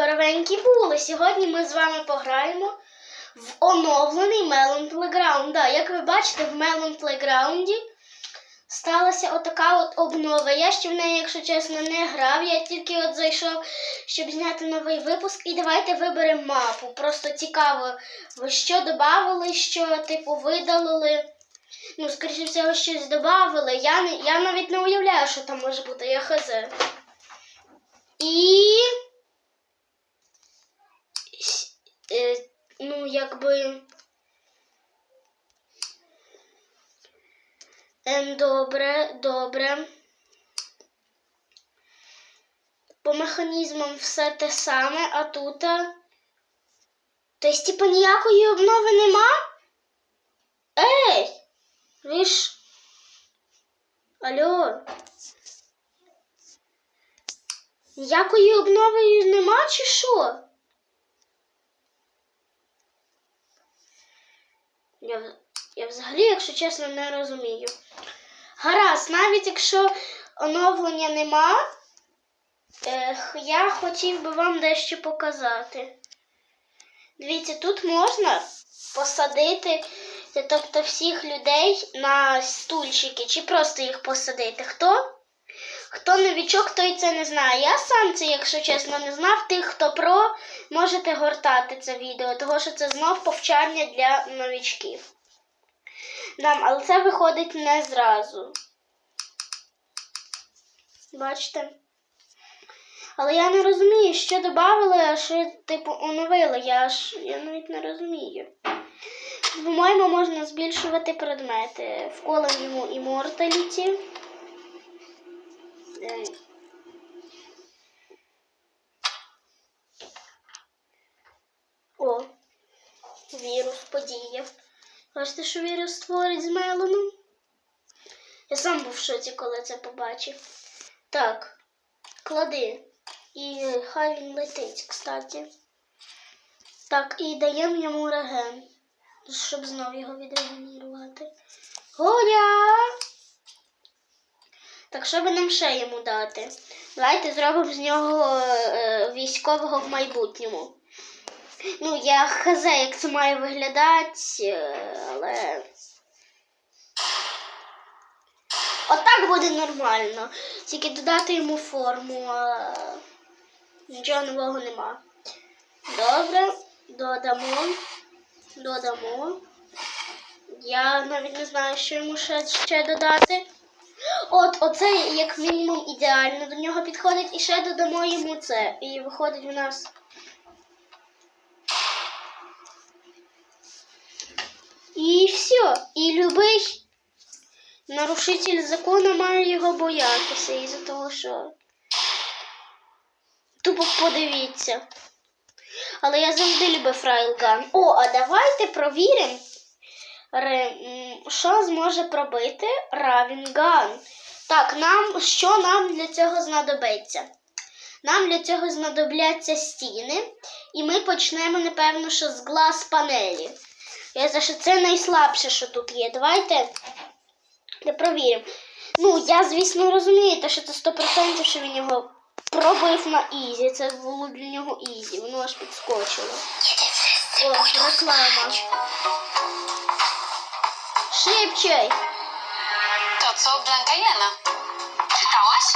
здоровенькі були. Сьогодні ми з вами пограємо в оновлений Melon Playground. Да, як ви бачите, в Melon Playground сталася отака от обнова. Я ще в неї, якщо чесно, не грав. Я тільки от зайшов, щоб зняти новий випуск. І давайте виберемо мапу. Просто цікаво, що додали, що типу видалили. Ну, скоріше всього, щось додали. Я, я навіть не уявляю, що там може бути. Я хз. І. с- Е, ну, якби. Ем, добре, добре. По механізмам все те саме, а тут. а, Тобто, типу, ніякої обнови нема? Ей! Ви ж. Алло. Ніякої обнови нема чи що? Я, я взагалі, якщо чесно, не розумію. Гаразд, навіть якщо оновлення нема, ех, я хотів би вам дещо показати. Дивіться, тут можна посадити, тобто всіх людей на стульчики, чи просто їх посадити. Хто? Хто новічок, той це не знає. Я сам це, якщо чесно, не знав. Тих, хто про, можете гортати це відео, тому що це знов повчання для новічків. Нам, але це виходить не зразу. Бачите? Але я не розумію, що додали, а що, типу, оновили. Я ж я навіть не розумію. По-моєму, можна збільшувати предмети. Вколем йому іморталіті. Е, О, вірус подіяв. Бачите, що вірус створить з Мелоном? Я сам був в шоці, коли це побачив. Так, клади. І хай він летить, кстати. Так, і даємо йому реген, щоб знов його відрегенірувати. Голя! Так, що би нам ще йому дати? Давайте зробимо з нього е, військового в майбутньому. Ну, я хз, як це має виглядати, е, але. Отак буде нормально. Тільки додати йому форму, а нічого нового нема. Добре, додамо. Додамо. Я навіть не знаю, що йому ще, ще додати. От, оце як мінімум ідеально до нього підходить. І ще додамо йому це. І виходить у нас. І все. І любий нарушитель закону має його боятися із-за того, що. Тупо подивіться. Але я завжди люблю фрайлган. О, а давайте провіримо, що зможе пробити Равінган. Так, нам що нам для цього знадобиться? Нам для цього знадобляться стіни, і ми почнемо, напевно, що з глаз панелі. Я за що це найслабше, що тут є. Давайте провіримо. Ну, я, звісно, розумію, те, що це 100%, що він його пробив на ізі. Це було для нього ізі. Воно аж підскочило. О, реклама. Шибче! To co Blanka Jana? Czytałaś?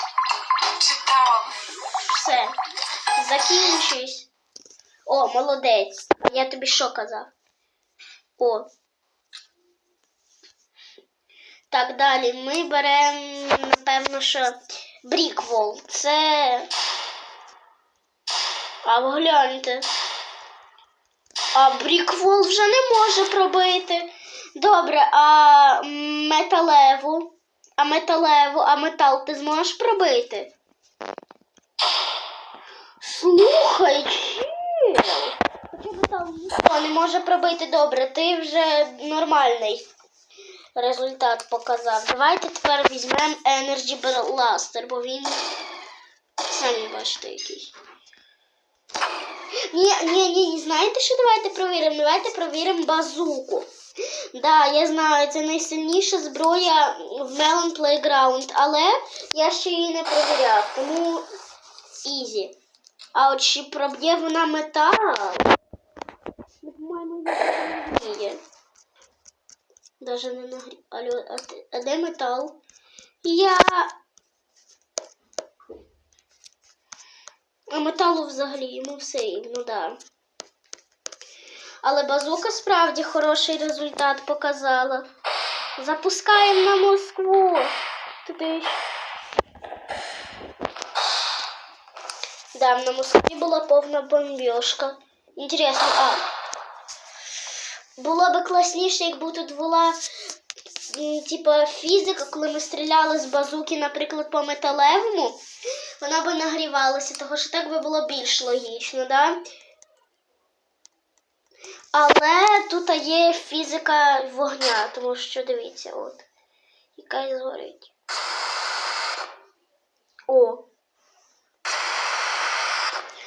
Czytałam. Все. Закінчусь. О, молодець. Я тобі що казав? О. Так, далі ми беремо, напевно, що Бріквол. Це. А ви гляньте. А Бріквол вже не може пробити. Добре, а металеву. А металеву, а метал ти зможеш пробити? Слухай, б там ніхто не може пробити добре. Ти вже нормальний результат показав. Давайте тепер візьмемо Energy Blaster, бо він самі бачите який. Ні, ні, ні, знаєте, що давайте провіримо? Давайте провіримо базуку. Да, я знаю, це найсильніша зброя в Melon Playground, але я ще її не провіряв, тому ізі. А от чи проб'є вона метал? Ну, не. Даже не нагріє. Алло, а, ти- а де метал? Я. А металу взагалі йому все рівно, да. Але базука справді хороший результат показала. Запускаємо на Москву. Туди. Да, на Москві була повна бомбіжка. Інтересно, а. Було би класніше, якби тут була типа фізика, коли ми стріляли з базуки, наприклад, по металевому, вона би нагрівалася, тому що так би було більш логічно, да? Але тут є фізика вогня, тому що дивіться, от. Яка згорить. О.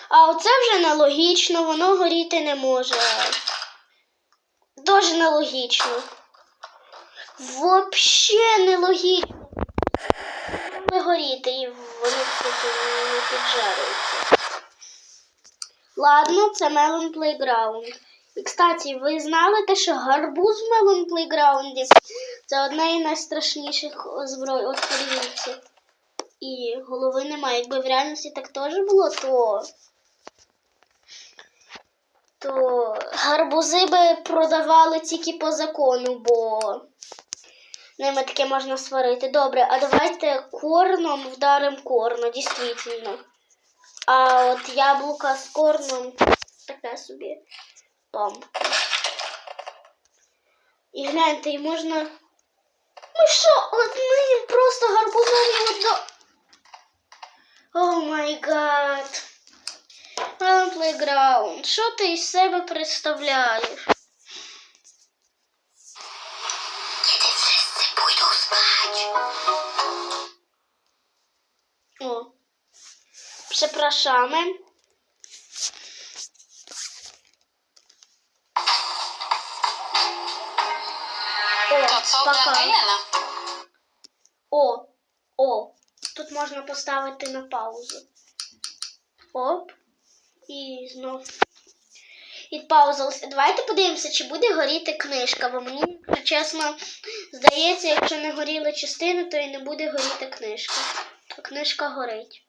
А оце вже нелогічно, воно горіти не може. Дуже нелогічно. Вообще нелогічно. Не горіти і вони все не піджарюються. Ладно, це Melon Playground. Кстати, ви знали те, що гарбуз в Melon Playground це одна із найстрашніших зброй. От. І голови немає. Якби в реальності так теж було, то. То гарбузи би продавали тільки по закону, бо ними таке можна сварити. Добре, а давайте корном вдаримо корно, дійсно. А от яблука з корном таке собі помпа. І гляньте, і можна. Ми що, одним просто гарбузом його до. О май гад. Playground. Що ти із себе представляєш? Przepraszamy. Пока. О, о, тут можна поставити на паузу. Оп. І знов. Пауза. Давайте подивимося, чи буде горіти книжка, бо мені, чесно, здається, якщо не горіли частини, то і не буде горіти книжка. А книжка горить.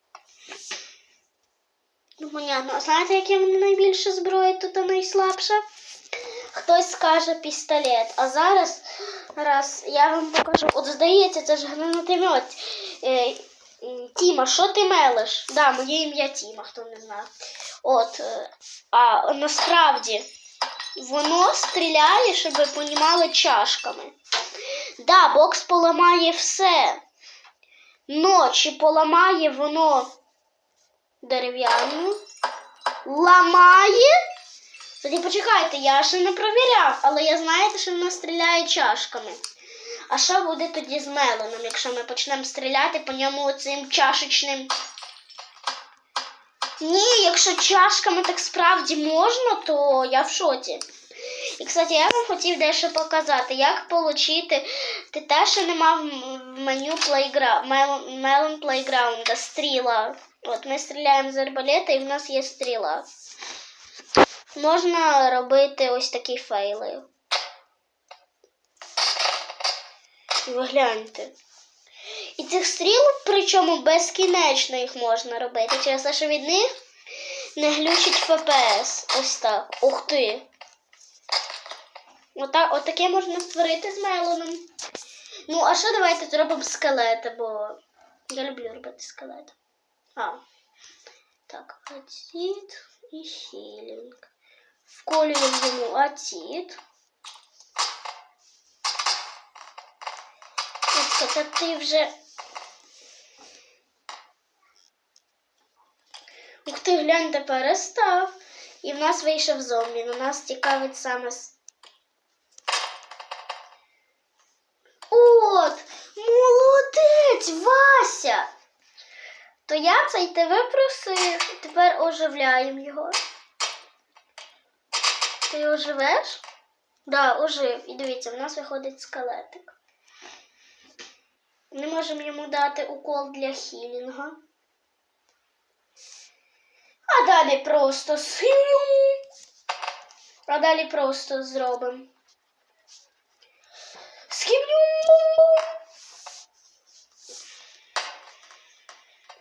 Ну, понятно. А знаєте, яке в мене найбільше зброї тут найслабша? Хтось скаже пістолет. А зараз раз я вам покажу. От здається, це ж гранатомет. Е, Тіма, що ти мелиш? Да, моє ім'я Тіма, хто не знає. От, е, а насправді воно стріляє, щоб ви понімали чашками. Да, бокс поламає все. Но чи поламає воно дерев'яну? Ламає? Тоді почекайте, я ще не провіряв, але я знаєте, що воно стріляє чашками. А що буде тоді з мелоном, якщо ми почнемо стріляти по ньому цим чашечним? Ні, якщо чашками так справді можна, то я в шоці. І, кстати, я вам хотів дещо показати, як отримати те, що нема в меню. Мел- Melon Playground, стріла. От ми стріляємо з арбалета і в нас є стріла. Можна робити ось такі фейли. І ви гляньте. І цих стріл, причому безкінечно їх можна робити. Через те, що від них не глючить FPS. Ось так. Ух ти. Отак, отаке можна створити з мелоном. Ну, а що давайте зробимо скелети, бо я люблю робити скелети. А. Так, ацід і хілінг. Вколюємо йому ацід. Це ти вже. Ух ти, гляньте, перестав. І в нас вийшов зомбі. На нас цікавить саме. От! Молодець, Вася! То я цей тебе просив. Тепер оживляємо його. Ти оживеш? Да, ожив. І дивіться, в нас виходить скелетик. Ми можемо йому дати укол для хілінга. А далі просто схилюм. А далі просто зробимо. Схилюм.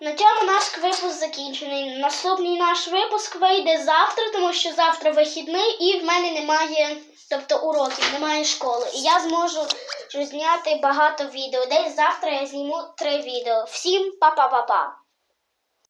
На цьому наш випуск закінчений. Наступний наш випуск вийде завтра, тому що завтра вихідний і в мене немає, тобто уроків, немає школи. І я зможу зняти багато відео. Десь завтра я зніму три відео. Всім па-па-па-па!